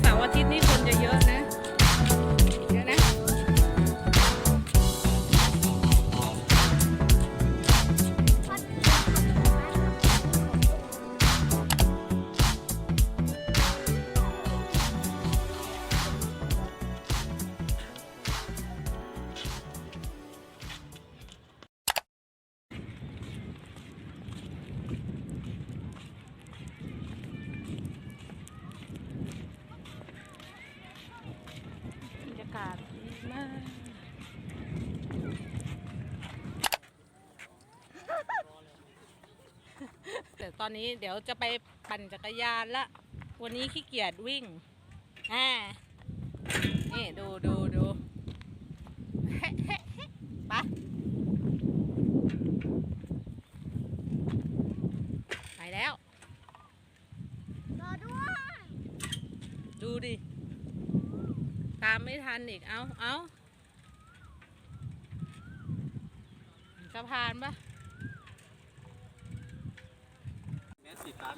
เสาร์อาทิตย์นี่คนจะเยอะนะ ต่ตอนนี้เดี๋ยวจะไปปั่นจักรยานละ วันนี้ขี้เกียจวิ่งอ่านี่ดูดูดูไปไปแล้ว รอด้วย ดูดิ ตามไม่ทันอีก เอาเอาสะพานปะ แม่สิบล้าน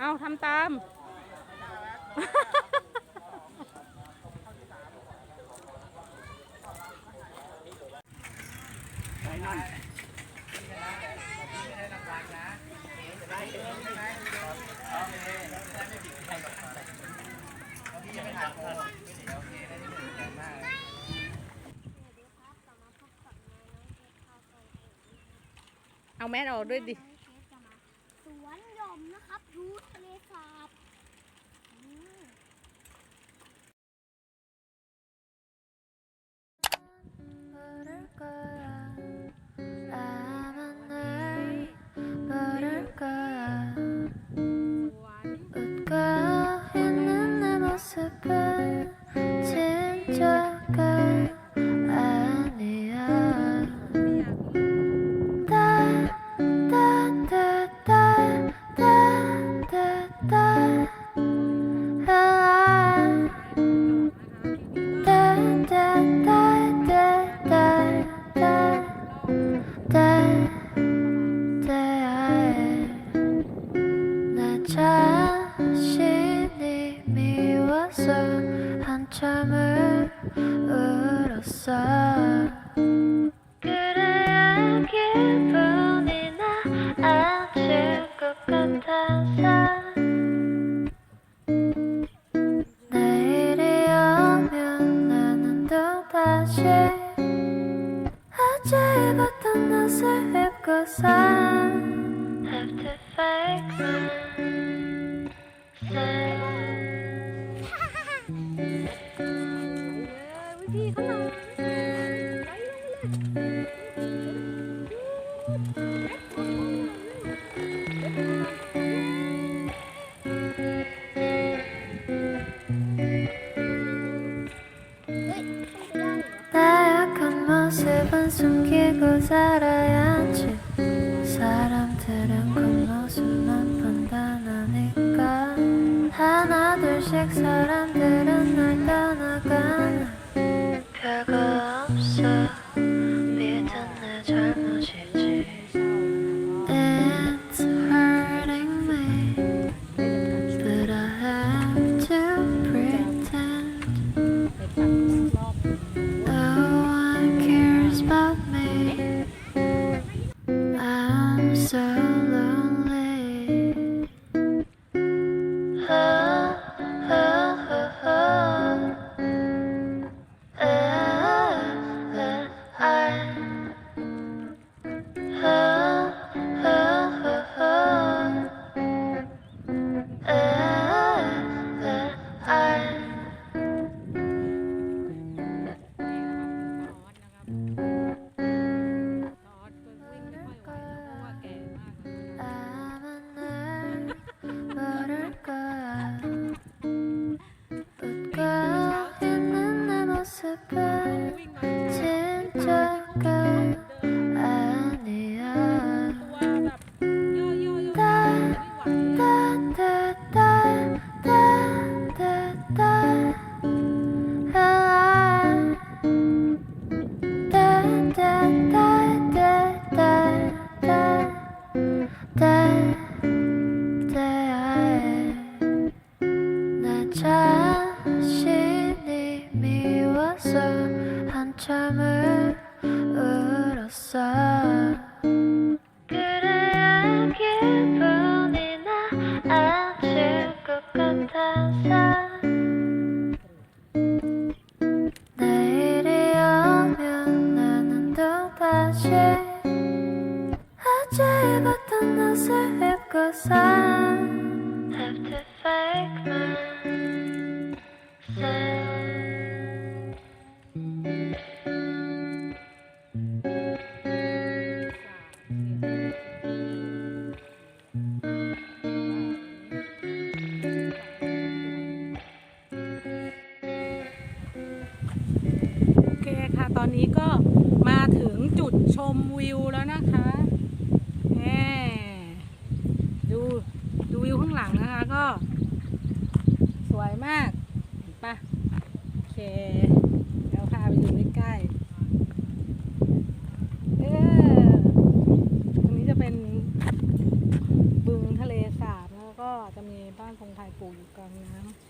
เอาทำตาม เอาแมสออกด้วยดิ Welcome. 한참을 울었어 나약한 모습은 숨기고 살아야지. 사람들은 겉모습만 판단하니까. 하나 둘씩 사람들 circle sugar Everton så öppnar sand Efter fäkman sand Okay, ค่ะตอนนี้ก็มาถึงจุดชมวิวแล้วนะคะ เคเดี๋ยวพาไปดูใกล้ๆเออตรงนี้จะเป็นบึงทะเลสาบแล้วก็จะมีบ้านพงไทยปลูกอยู่กลางน้ำ